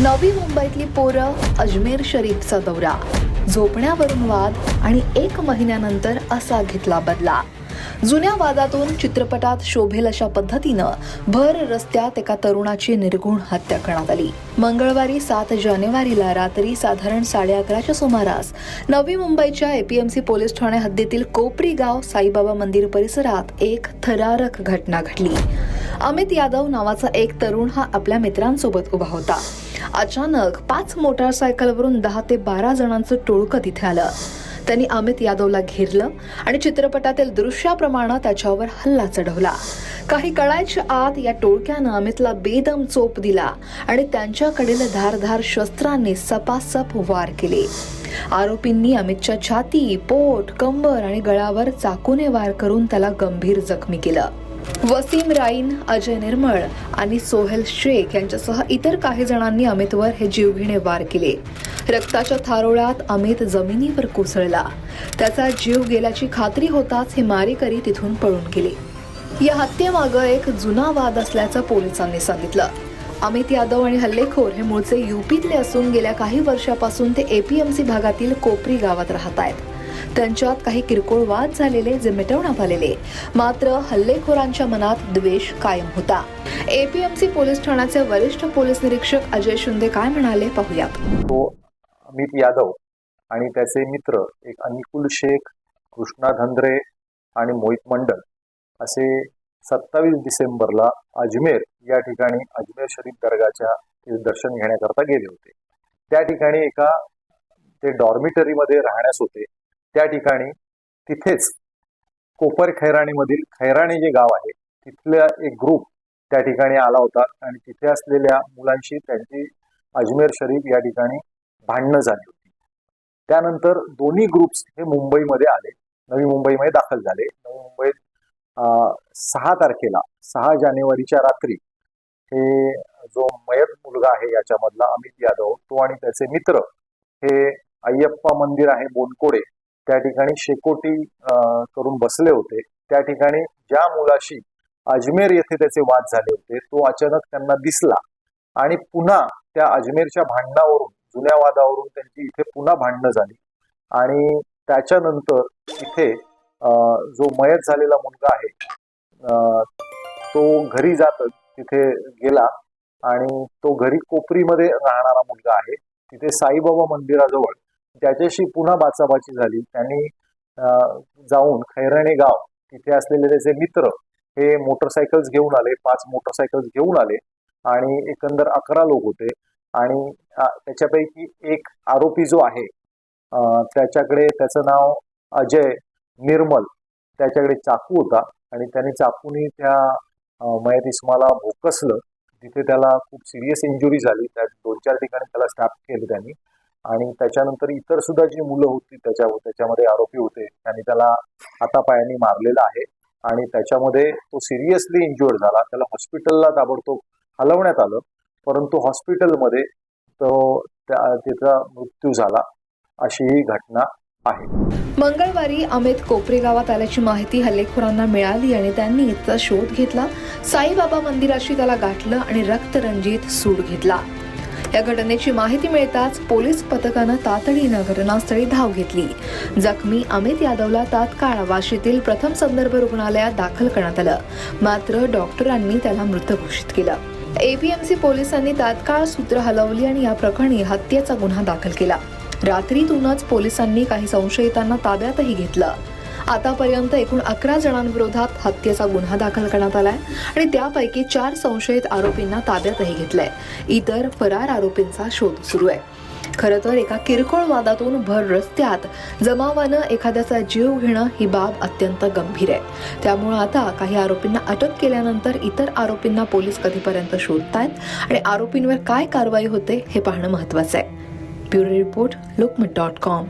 नवी मुंबईतली पोरं अजमेर शरीफचा दौरा. झोपण्यावरून वाद आणि एक महिन्यानंतर असा घेतला बदला. जुन्या वादातून चित्रपटात शोभेल अशा पद्धतीनं भर रस्त्यात एका तरुणाची निर्गुण हत्या करण्यात आली. मंगळवारी सात जानेवारीला रात्री साधारण साडे अकराच्या सुमारास नवी मुंबईच्या एपीएमसी पोलीस ठाणे हद्दीतील कोपरी गाव साईबाबा मंदिर परिसरात एक थरारक घटना घडली. अमित यादव नावाचा एक तरुण हा आपल्या मित्रांसोबत उभा होता. अचानक पाच मोटारसायकलवरून दहा ते बारा जणांचं टोळकं तिथे आलं. त्यांनी अमित यादवला घेरलं आणि चित्रपटातील दृश्याप्रमाणे त्याच्यावर हल्ला चढवला. काही कळायच्या आत या टोळक्यानं अमितला बेदम चोप दिला आणि त्यांच्याकडील धारधार शस्त्रांनी सपासप वार केले. आरोपींनी अमितच्या छाती पोट कंबर आणि गळावर चाकूने वार करून त्याला गंभीर जखमी केलं. वसीम राईन अजय निर्मळ आणि सोहेल शेख यांच्यासह इतर काही जणांनी अमितवर हे जीवघेणे वार केले. रक्ताच्या थारोळ्यात अमित जमिनीवर कोसळला. त्याचा जीव गेल्याची खात्री होताच हे मारेकरी तिथून पळून गेले. या हत्येमागं एक जुना वाद असल्याचं पोलिसांनी सांगितलं. अमित यादव आणि हल्लेखोर हे मूळचे युपीतले असून गेल्या काही वर्षापासून ते एपीएमसी भागातील कोपरी गावात राहत आहेत. त्यांच्यात काही किरकोळ वाद झालेले जे मिटवण्यात आलेले. मात्र हल्लेखोरांच्या मनात द्वेष कायम होता. एपीएमसी पोलीस ठाण्याचे वरिष्ठ पोलीस निरीक्षक अजय शिंदे काय म्हणाले पाहूयात. तो अमित यादव आणि त्याचे मित्र एक अनिकुल शेख कृष्णा धंद्रे आणि मोहित मंडल असे सत्तावीस डिसेंबरला अजमेर या ठिकाणी अजमेर शरीफ दर्गाच्या दर्शन घेण्याकरता गेले होते. त्या ठिकाणी एका ते डॉर्मिटरीमध्ये राहण्यास होते. त्या ठिकाणी तिथेच कोपर खैराणीमधील खैराणी जे गाव आहे तिथल्या एक ग्रुप त्या ठिकाणी आला होता आणि तिथे असलेल्या मुलांशी त्यांची अजमेर शरीफ या ठिकाणी भांडणं झाली होती. त्यानंतर दोन्ही ग्रुप्स हे मुंबईमध्ये आले. नवी मुंबईमध्ये दाखल झाले. नवी मुंबईत सहा तारखेला सहा जानेवारीच्या रात्री हे जो मयत मुलगा आहे याच्यामधला अमित यादव तो आणि त्याचे मित्र हे अय्यप्पा मंदिर आहे बोनकोडे त्या ठिकाणी शेकोटी अं, करून बसले होते. त्या ठिकाणी ज्या मुलाशी अजमेर येथे त्याचे वाद झाले होते तो अचानक त्यांना दिसला. आणि पुन्हा त्या अजमेरच्या भांडणावरून जुन्या वादावरून त्यांची इथे पुन्हा भांडणं झाली. आणि त्याच्यानंतर इथे अं, जो मयत झालेला मुलगा आहे तो घरी जात तिथे गेला. आणि तो घरी कोपरीमध्ये राहणारा मुलगा आहे. तिथे साईबाबा मंदिराजवळ त्याच्याशी पुन्हा बाचाबाची झाली. त्यांनी जाऊन खैराणे गाव तिथे असलेले त्याचे मित्र हे मोटरसायकल्स घेऊन आले पाच मोटरसायकल्स घेऊन आले आणि एकंदर अकरा लोक होते. आणि त्याच्यापैकी एक आरोपी जो आहे त्याच्याकडे त्याचं नाव अजय निर्मल त्याच्याकडे चाकू होता आणि त्याने चाकूनी त्या मयत इस्माला भोकसलं. तिथे त्याला खूप सिरियस इंजुरी झाली. त्या दोन चार ठिकाणी त्याला स्टॅप केलं त्यांनी. आणि त्याच्यानंतर इतर सुद्धा जी मुलं होती त्याच्या त्याच्यामध्ये आरोपी होते त्यांनी त्याला हातापायाने मारलेलं आहे. आणि त्याच्यामध्ये तो सिरियसली इंज्युअर्ड झाला. त्याला हॉस्पिटलला ताबडतोब हलवण्यात आलं. परंतु हॉस्पिटलमध्ये तो त्या तिचा मृत्यू झाला. अशी ही घटना आहे. मंगळवारी अमित कोपरेगावात आल्याची माहिती हल्लेखोरांना मिळाली आणि त्यांनी त्याचा शोध घेतला. साईबाबा मंदिराशी त्याला गाठलं आणि रक्तरंजित सूड घेतला. या घटनेची माहिती मिळताच पोलीस पथकानं तातडीनं घटनास्थळी धाव घेतली. जखमी अमित यादवला तात्काळ वाशीतील प्रथम संदर्भ रुग्णालयात दाखल करण्यात आलं. मात्र डॉक्टरांनी त्याला मृत घोषित केलं. एपीएमसी पोलिसांनी तात्काळ सूत्र हलवली आणि या प्रकरणी हत्येचा गुन्हा दाखल केला. रात्रीतूनच पोलिसांनी काही संशयितांना ताब्यातही घेतलं. आतापर्यंत एकूण अकरा जणांविरोधात हत्येचा गुन्हा दाखल करण्यात आलाय आणि त्यापैकी चार संशयित आरोपींना ताब्यातही घेतलंय. इतर फरार आरोपींचा शोध सुरू आहे. खरं तर एका किरकोळ वादातून भर रस्त्यात जमावानं एखाद्याचा जीव घेणं ही बाब अत्यंत गंभीर आहे. त्यामुळे आता काही आरोपींना अटक केल्यानंतर इतर आरोपींना पोलीस कधीपर्यंत शोधतायत आणि आरोपींवर काय कारवाई होते हे पाहणं महत्वाचं आहे. Bureau report Lokmat dot com.